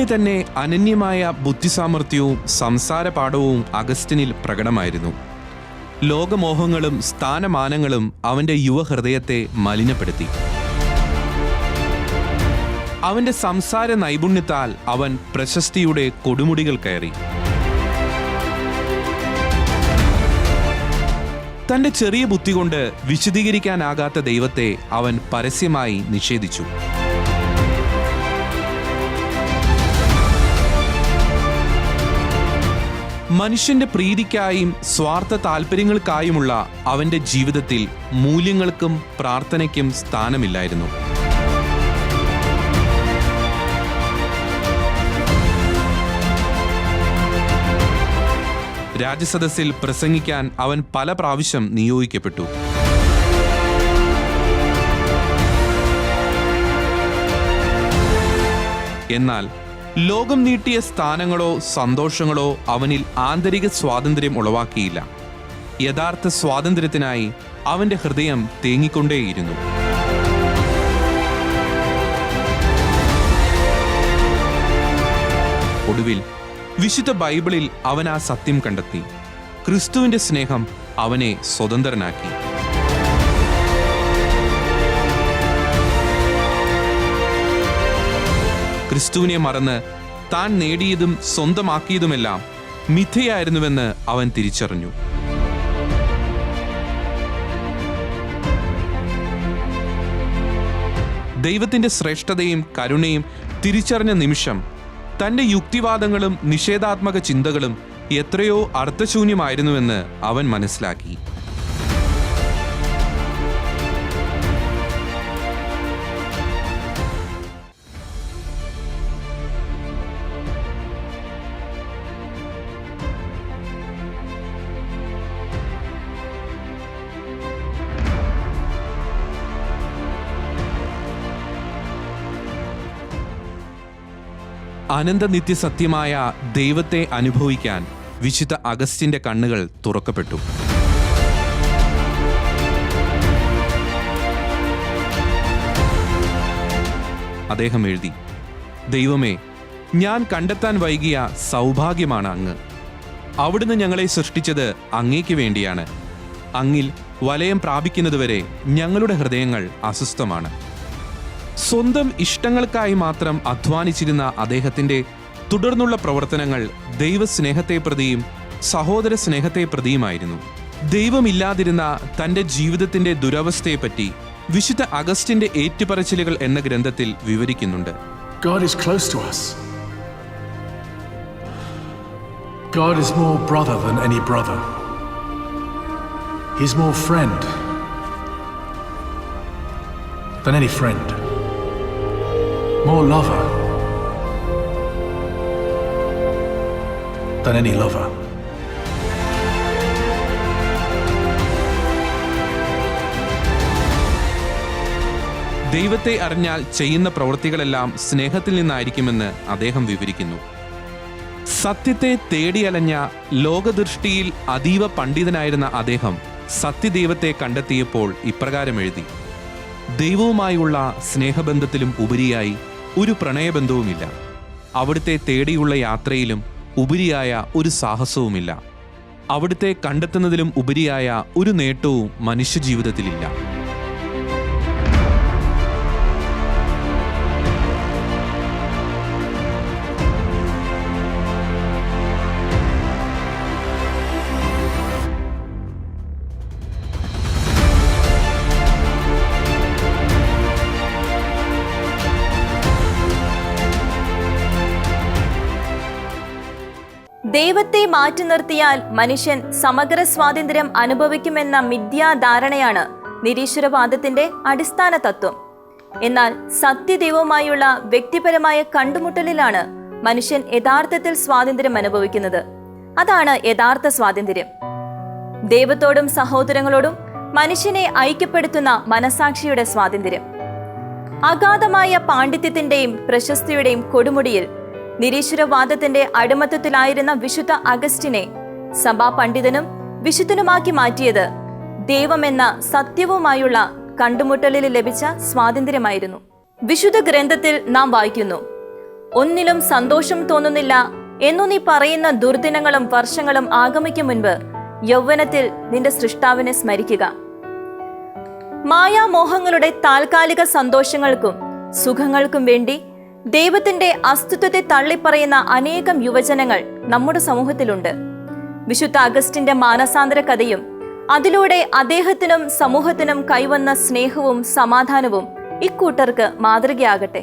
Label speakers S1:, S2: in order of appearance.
S1: കുഞ്ഞിലെ തന്നെ അനന്യമായ ബുദ്ധിസാമർഥ്യവും സംസാരപാഠവും അഗസ്റ്റിനിൽ പ്രകടമായിരുന്നു. ലോകമോഹങ്ങളും സ്ഥാനമാനങ്ങളും അവന്റെ യുവഹൃദയത്തെ മലിനപ്പെടുത്തി. അവന്റെ സംസാര നൈപുണ്യത്താൽ അവൻ പ്രശസ്തിയുടെ കൊടുമുടികൾ കയറി. തന്റെ ചെറിയ ബുദ്ധി കൊണ്ട് വിശദീകരിക്കാനാകാത്ത ദൈവത്തെ അവൻ പരസ്യമായി നിഷേധിച്ചു. മനുഷ്യന്റെ പ്രീതിക്കായും സ്വാർത്ഥ താല്പര്യങ്ങൾക്കായുമുള്ള അവന്റെ ജീവിതത്തിൽ മൂല്യങ്ങൾക്കും പ്രാർത്ഥനയ്ക്കും സ്ഥാനമില്ലായിരുന്നു. രാജ്യസദസ്സിൽ പ്രസംഗിക്കാൻ അവൻ പല പ്രാവശ്യം നിയോഗിക്കപ്പെട്ടു. എന്നാൽ ലോകം നീട്ടിയ സ്ഥാനങ്ങളോ സന്തോഷങ്ങളോ അവനിൽ ആന്തരിക സ്വാതന്ത്ര്യം ഉളവാക്കിയില്ല. യഥാർത്ഥ സ്വാതന്ത്ര്യത്തിനായി അവന്റെ ഹൃദയം തേങ്ങിക്കൊണ്ടേയിരുന്നു. ഒടുവിൽ വിശുദ്ധ ബൈബിളിൽ അവൻ ആ സത്യം കണ്ടെത്തി. ക്രിസ്തുവിന്റെ സ്നേഹം അവനെ സ്വതന്ത്രനാക്കി. ക്രിസ്തുവിനെ മറന്ന് താൻ നേടിയതും സ്വന്തമാക്കിയതുമെല്ലാം മിഥയായിരുന്നുവെന്ന് അവൻ തിരിച്ചറിഞ്ഞു. ദൈവത്തിന്റെ ശ്രേഷ്ഠതയും കരുണയും തിരിച്ചറിഞ്ഞ നിമിഷം തന്റെ യുക്തിവാദങ്ങളും നിഷേധാത്മക ചിന്തകളും എത്രയോ അർത്ഥശൂന്യമായിരുന്നുവെന്ന് അവൻ മനസ്സിലാക്കി. അനന്ത സത്യമായ ദൈവത്തെ അനുഭവിക്കാൻ വിശുദ്ധ അഗസ്റ്റിന്റെ കണ്ണുകൾ തുറക്കപ്പെട്ടു. അദ്ദേഹം എഴുതി ദൈവമേ ഞാൻ കണ്ടെത്താൻ വൈകിയ സൗഭാഗ്യമാണ് അങ്ങ്. അവിടുന്ന് ഞങ്ങളെ സൃഷ്ടിച്ചത് അങ്ങേക്ക് വേണ്ടിയാണ്. അങ്ങിൽ വലയം പ്രാപിക്കുന്നതുവരെ ഞങ്ങളുടെ ഹൃദയങ്ങൾ അസ്വസ്ഥമാണ്. സ്വന്തം ഇഷ്ടങ്ങൾക്കായി മാത്രം അധ്വാനിച്ചിരുന്ന അദ്ദേഹത്തിന്റെ തുടർന്നുള്ള പ്രവർത്തനങ്ങൾ ദൈവസ്നേഹത്തെ പ്രതിയും സഹോദര സ്നേഹത്തെ പ്രതിയുമായിരുന്നു ദൈവമില്ലാതിരുന്ന തന്റെ ജീവിതത്തിന്റെ ദുരവസ്ഥയെപ്പറ്റി വിശുദ്ധ അഗസ്റ്റിന്റെ ഏറ്റുപറച്ചിലുകൾ എന്ന ഗ്രന്ഥത്തിൽ വിവരിക്കുന്നുണ്ട്
S2: God is close to us. God is more brother than any brother. He's more friend than any friend. More lover. Than any lover.
S1: ദൈവത്തെ അറിഞ്ഞാൽ ചെയ്യുന്ന പ്രവൃത്തികളെല്ലാം സ്നേഹത്തിൽ നിന്നായിരിക്കുമെന്ന് അദ്ദേഹം വിവരിക്കുന്നു. സത്യത്തെ തേടിയലഞ്ഞ ലോകദൃഷ്ടിയിൽ അതീവ പണ്ഡിതനായിരുന്ന അദ്ദേഹം സത്യദൈവത്തെ കണ്ടെത്തിയപ്പോൾ ഇപ്രകാരം എഴുതി. ദൈവവുമായുള്ള സ്നേഹബന്ധത്തിലും ഉപരിയായി ഒരു പ്രണയബന്ധവുമില്ല. അവിടുത്തെ തേടിയുള്ള യാത്രയിലും ഉപരിയായ ഒരു സാഹസവുമില്ല. അവിടുത്തെ കണ്ടെത്തുന്നതിലും ഉപരിയായ ഒരു നേട്ടവും മനുഷ്യജീവിതത്തിലില്ല.
S3: ദൈവത്തെ മാറ്റി നിർത്തിയാൽ മനുഷ്യൻ സമഗ്ര സ്വാതന്ത്ര്യം അനുഭവിക്കുമെന്ന മിഥ്യാധാരണയാണ് നിരീശ്വരവാദത്തിന്റെ അടിസ്ഥാന തത്വം. എന്നാൽ സത്യദൈവവുമായുള്ള വ്യക്തിപരമായ കണ്ടുമുട്ടലിലാണ് മനുഷ്യൻ യഥാർത്ഥത്തിൽ സ്വാതന്ത്ര്യം അനുഭവിക്കുന്നത്. അതാണ് യഥാർത്ഥ സ്വാതന്ത്ര്യം. ദൈവത്തോടും സഹോദരങ്ങളോടും മനുഷ്യനെ ഐക്യപ്പെടുത്തുന്ന മനസാക്ഷിയുടെ സ്വാതന്ത്ര്യം. അഗാധമായ പാണ്ഡിത്യത്തിന്റെയും പ്രശസ്തിയുടെയും കൊടുമുടിയിൽ നിരീശ്വരവാദത്തിന്റെ അടിമത്തത്തിലായിരുന്ന വിശുദ്ധ അഗസ്റ്റിനെ സഭാ പണ്ഡിതനും വിശുദ്ധനുമാക്കി മാറ്റിയത് ദൈവമെന്ന സത്യവുമായുള്ള കണ്ടുമുട്ടലിൽ ലഭിച്ച സ്വാതന്ത്ര്യമായിരുന്നു. വിശുദ്ധ ഗ്രന്ഥത്തിൽ നാം വായിക്കുന്നു ഒന്നിലും സന്തോഷം തോന്നുന്നില്ല എന്നു നീ പറയുന്ന ദുർദിനങ്ങളും വർഷങ്ങളും ആഗമിക്കും മുൻപ് യൗവനത്തിൽ നിന്റെ സൃഷ്ടാവിനെ സ്മരിക്കുക. മായാമോഹങ്ങളുടെ താൽക്കാലിക സന്തോഷങ്ങൾക്കും സുഖങ്ങൾക്കും വേണ്ടി ദൈവത്തിന്റെ അസ്തിത്വത്തെ തള്ളിപ്പറയുന്ന അനേകം യുവജനങ്ങൾ നമ്മുടെ സമൂഹത്തിലുണ്ട്. വിശുദ്ധ അഗസ്റ്റിന്റെ മാനസാന്തര കഥയും അതിലൂടെ അദ്ദേഹത്തിനും സമൂഹത്തിനും കൈവന്ന സ്നേഹവും സമാധാനവും ഇക്കൂട്ടർക്ക് മാതൃകയാകട്ടെ.